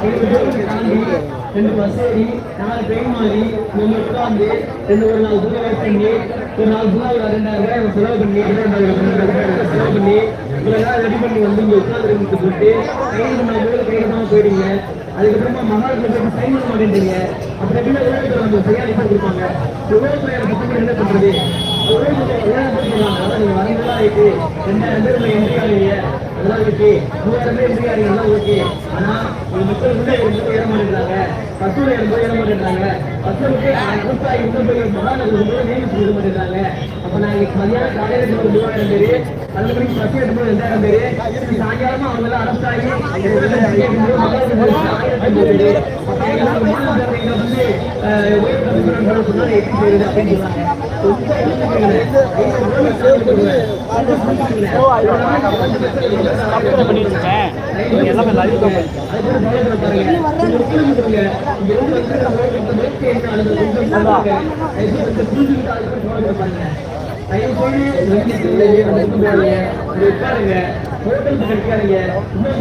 ரெண்டு பஸ் ஏறி நாலு ட்ரெயின் மாறி நம்ம உட்காந்து ரெண்டு ஒரு நாள் தூரம் வெயிட் பண்ணி ஒரு நாள் தூரம் ரெண்டாயிரம் ரூபாய் நம்ம செலவு பண்ணி இருபதாயிரம் செலவு பண்ணி இவ்வளோ நாள் ரெடி பண்ணி வந்து இங்கே உட்காந்துருக்கு சொல்லிட்டு கைது பண்ண போது கைது தான் போயிடுங்க அதுக்கப்புறமா மகாராஷ்டிரா போய் சைன் பண்ண மாட்டேன்றீங்க. அப்புறம் எப்படி உலகத்தில் நம்ம சரியாக ரிப்போர்ட் கொடுப்பாங்க உலகத்துல பத்தி என்ன பண்றது? உலகத்துல என்ன பண்ணுறாங்க அதான் நீங்கள் வரீங்களா ஆயிட்டு ரெண்டாயிரம் பேர் உள்ள என்ட்ரி ஆகிறீங்க அதெல்லாம் இருக்கு நூற்றமே பேர் என்ட்ரி ஆகிறீங்க அதெல்லாம் ஆனா ஒரு மக்கள் முன்னே இருந்து ஏற மாட்டேங்கிறாங்க பத்துல இருந்து ஏற மாட்டேங்கிறாங்க பசுலுக்கு விவசாயி உள்ள போய் மகாநகர் போய் நியமிச்சு விட மாட்டேங்கிறாங்க அப்ப நாங்க மதியானம் காலையில ஒரு மூவாயிரம் பேரு பன்னெண்டு மணிக்கு பஸ் எடுத்து ரெண்டாயிரம் பேரு? சாயங்காலமா அவங்க எல்லாம் அரசு ஆகி ஆயிரத்தி பேரு. எல்லாம் மாநிலங்களவையில வந்து அஹ், உயர் எப்படி செய்யுது அப்படின்னு சொன்னாங்க. சப்ஸ்கிரைப் பண்ணிட்டு இருக்கேன் நீங்க எல்லாமே லைவ் ஹோட்டல் கிடைக்காதீங்க இன்னும்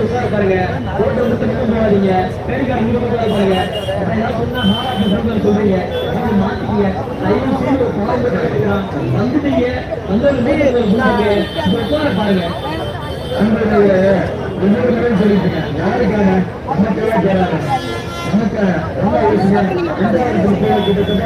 ஹோட்டல் மட்டும் போகாதீங்க பேருக்கார பாருங்க சொன்னா ஹாரா சொல்றீங்க. மாத்திக்கீங்க. ஒரு பாடம் வந்துட்டீங்க. உட்கார பாருங்க. நண்பர்களே இன்னொரு யாருக்கான ரொம்ப கிட்டத்தட்ட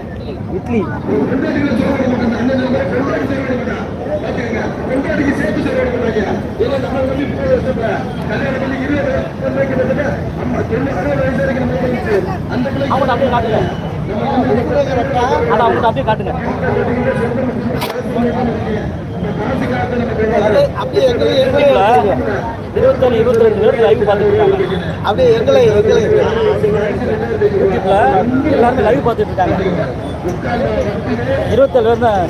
இட்லி. அவங்க அப்படியே காட்டுங்க. அதை அவங்க அப்படியே காட்டுங்க. அப்படியே இருபத்தேழு இருபத்தி ரெண்டு பேர் லைவ் பார்த்துட்டு அப்படியே எங்களை எங்களை எல்லாருமே லைவ் பார்த்துட்டு இருக்காங்க. இருபத்தேழு பேர் தான்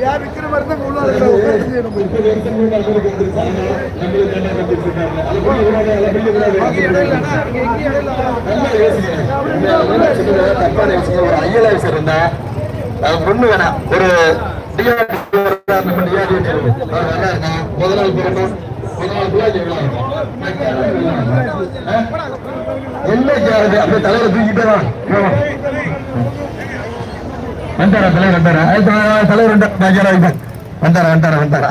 யார் விக்கிற மாதிரி தான் உள்ள முப்பது வருஷம் என்ன ஒரு இருந்தா, அது வேணாம். ஒரு முதல் நாள் பிறந்தோம். என்ன தூக்கிட்டே வந்தாரா தலைவர் வந்தாரா? தலைவர் வந்தாரா வந்தாரா வந்தாரா?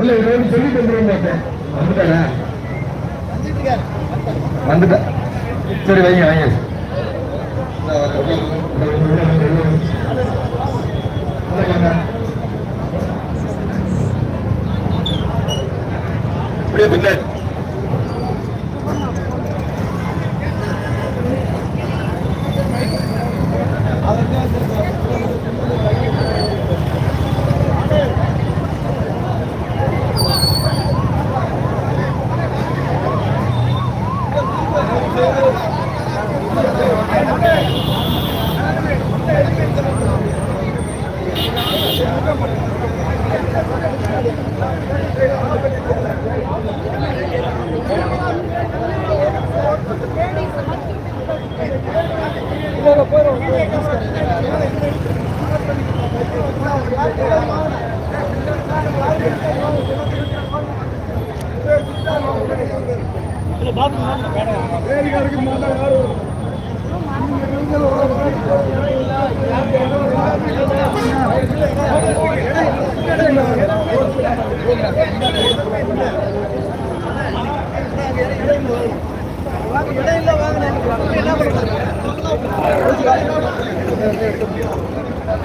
இல்ல இது வந்து சொல்லி தந்துருவோம் பார்த்தேன் வந்துட்டாரா? வந்துட்டா. சரி வைங்க வைங்க. அப்படியே பின்னாடி.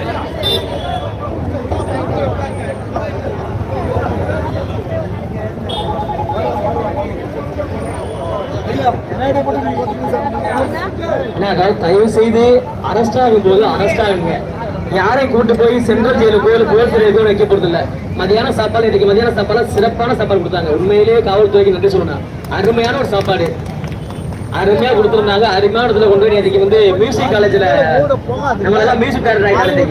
என்ன அண்ணா, தயவு செய்து அரெஸ்ட் ஆகும் போது அரெஸ்ட் ஆகுங்க. யாரையும் கூட்டு போய் சென்ட்ரல் ஜெயிலுக்கோ இல்லை போலீஸ் நிலையத்தோ வைக்க போறது இல்ல மதியான சாப்பாடு இன்னைக்கு மதியான சாப்பாடு சிறப்பான சாப்பாடு கொடுத்தாங்க. உண்மையிலேயே காவல்துறைக்கு நன்றி சொல்லணும். அருமையான ஒரு சாப்பாடு. அருமையா கொடுத்துருந்தாங்க. அருமையான இடத்துல கொண்டு போய் இன்னைக்கு வந்து மியூசிக் காலேஜ்ல நம்ம எல்லாம் மியூசிக் டேரக்டர் ஆகிட்டாங்க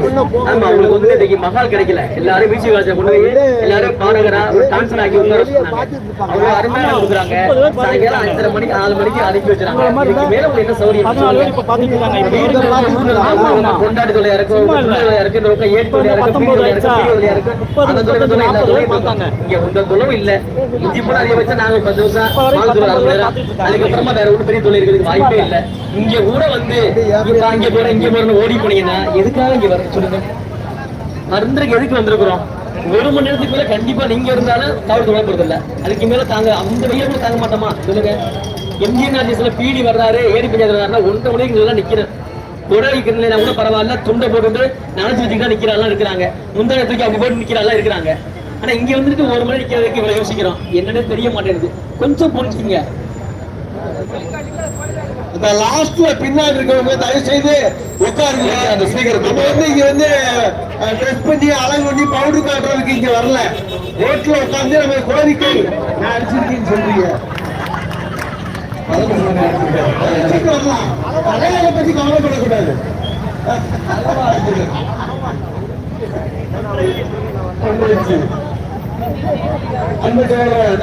ஆமா உங்களுக்கு வந்து இன்னைக்கு மகால் கிடைக்கல. எல்லாரும் மியூசிக் காலேஜ்ல கொண்டு போய் எல்லாரும் பாடகரா ஒரு டான்ஸர் ஆக்கி உட்கார அவ்வளவு அருமையா கொடுக்குறாங்க. சாயங்காலம் அஞ்சரை மணிக்கு நாலு மணிக்கு அனுப்பி வச்சிருக்காங்க. இதுக்கு மேல உங்களுக்கு என்ன சௌரியம் கொண்டாடி தொழிலா இருக்கும் இருக்கு இந்த பக்கம் ஏட்டு இருக்கு இங்க உங்க தொழிலும் இல்ல. இஞ்சி போல அதிகபட்சம் நாங்க பத்து வருஷம் அதுக்கப்புறமா வேற ஒன்றும் பெரிய தொழில்களுக்கு வாய்ப்பே இல்ல. இங்க கூட வந்து இப்ப அங்க போற இங்க போறன்னு ஓடி போனீங்கன்னா எதுக்காக இங்க வர சொல்லுங்க. மருந்துக்கு எதுக்கு வந்திருக்கிறோம்? ஒரு மணி நேரத்துக்கு மேல கண்டிப்பா நீங்க இருந்தாலும் தவறு தொலை போறது இல்ல. அதுக்கு மேல தாங்க அந்த வெயில் கூட தாங்க மாட்டோமா? சொல்லுங்க. எம்ஜிஆர் ஆர்டிஸ்ல பீடி வர்றாரு ஏறி பஞ்சாயத்து வர்றாருன்னா ஒன்றரை மணிக்கு எல்லாம் நிக்கிறேன். குடை வைக்கிறதுல கூட பரவாயில்ல துண்டை போட்டுட்டு நினைச்சு வச்சுக்கிட்டா நிக்கிறாள் இருக்கிறாங்க. முந்தைய தூக்கி அவங்க போட்டு நிக்கிறாள் இருக்கிறாங்க. ஆனா இங்க வந்துட்டு ஒரு மணி நிக்கிறதுக்கு இவ்வளவு யோசிக்கிறோம். என்னன்னு தெரிய மாட்டேங்குது. கொஞ்சம் புரிஞ்சுக்கங்க. இந்த லாஸ்ட்ல பின்னாடி இருக்கவங்க தயவு செய்து உட்காருங்க. அந்த ஸ்பீக்கர் நம்ம வந்து இங்க வந்து ட்ரெஸ் பண்ணி அழகு பண்ணி பவுடர் காட்டுறதுக்கு இங்க வரல. ரோட்ல உட்காந்து நம்ம கோரிக்கை நான் அடிச்சிருக்கேன்னு சொல்றீங்க. வரலாம். அடையாள பத்தி கவலைப்படக்கூடாது. அன்பு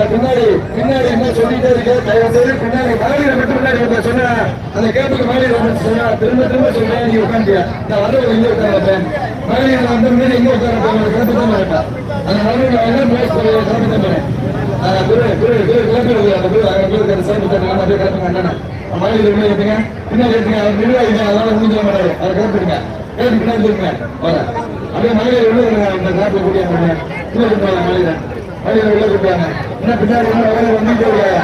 பின்னாடி பின்னாடி என்ன சொல்லிட்டே இருக்கு தயவு செய்து பின்னாடி மகளிரை மட்டும் முன்னாடி சொன்ன அந்த கேப்புக்கு மகளிர் சொன்னா திரும்ப திரும்ப சொல்றேன் நீங்க உட்காந்து நான் வர்றவங்க இங்க உட்கார வந்து முன்னாடி இங்க தான் வேண்டாம் அந்த மகளிர் வந்து பேச குரு குரு குரு அந்த குரு குரு சேர்ந்து அப்படியே கிளப்புங்க அண்ணா. மகளிர் உள்ள பின்னாடி ஏத்துங்க அவர் அதனால முடிஞ்ச மாட்டாரு அதை கிளப்பிடுங்க. கிளப்பி பின்னாடி அப்படியே மகளிர் உள்ள இந்த உள்ள இருப்பாங்க மகளிர் மகளிர் உள்ள கூப்பிட்டாங்க என்ன பின்னாடி வேலை வந்துட்டே இருக்காங்க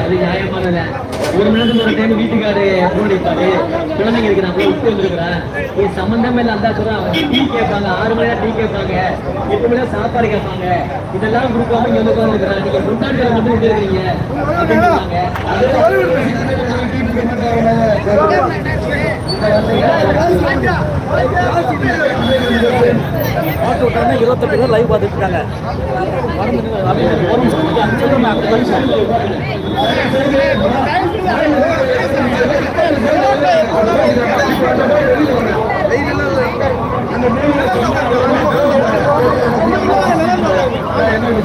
அது நியாயமானதான் அது ஒரு மணி நேரத்துக்கு ஒரு டைம் வீட்டுக்காரு போன் அடிப்பாரு. குழந்தைங்க இருக்கிறாங்க விட்டு வந்துருக்கிறேன் இது சம்பந்தமே இல்லை அந்த சொல்றான் டீ கேட்பாங்க ஆறு மணி நேரம் டீ கேட்பாங்க. எட்டு மணி நேரம் சாப்பாடு கேட்பாங்க. இதெல்லாம் கொடுக்காம இங்க வந்து உட்காந்துருக்கிறேன் நீங்க முன்னாடி மட்டும் விட்டு இருக்கீங்க அப்படின்னு சொன்னாங்க ஆட்டோ விட்டாங்க இருபத்தெட்டு பேர் லைவ் பார்த்துட்டு இருக்காங்க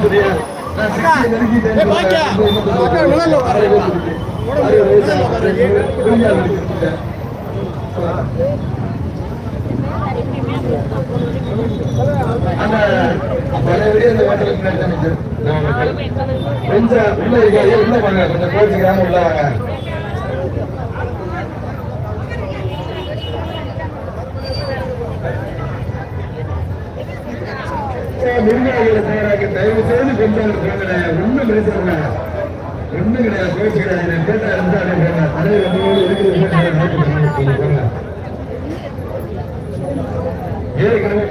வீடியோ இந்த ஹோட்டலுக்கு முன்னாடி தான் நிக்குது. கொஞ்சம் உள்ள இருக்காது உள்ள வாங்க கொஞ்சம் கோச்சிக்கிறாங்க உள்ள வாங்க தயாராக தயவு செய்து கொண்டு ஒண்ணும் போங்க இல்லை கிடையாது கோச்சிக்கிறாங்க கேட்டா இருந்தா தலைவர் ஏற்கனவே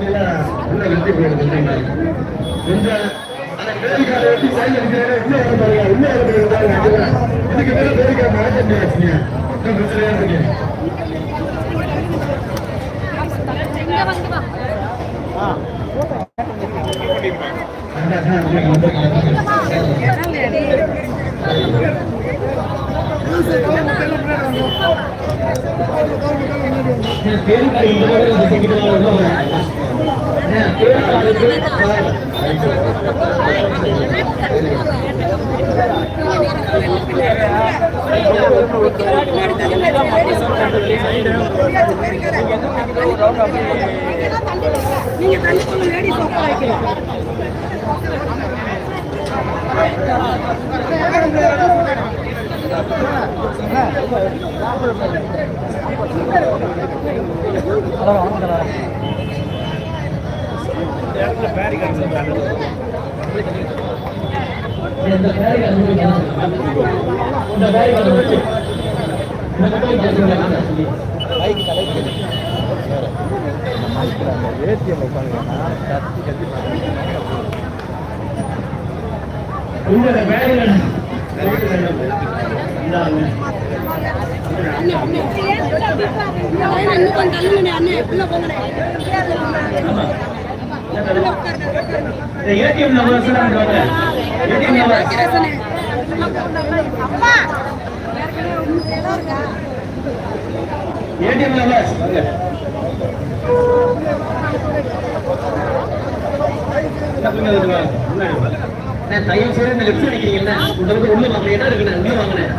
உள்ள வெற்றி போயிடுது கொஞ்சம் அந்த பேருக்கார வெட்டி சைன் அடிக்கிறாரு இன்னும் வர பாருங்க இன்னும் வர பாருங்க இதுக்கு மேல பேருக்கார மாற்ற முடியாச்சுங்க இன்னும் பிரச்சனையா இருக்கு? நீங்க தள்ளிக்கொண்டு லேடிஸ் உட்கார வைக்கிறீங்க இந்த பேரை கண்டுபிடிக்க இந்த இந்த பேசுங்க சொல்லி உங்களோட பேரை ATM number ATM number ATM number தயவு செய்து இந்த லெஃப்ட் அடிக்கிறீங்கல்ல? உங்களுக்கு பக்கம் உள்ள வாங்க என்ன இருக்குண்ணே உள்ள வாங்கினேன்.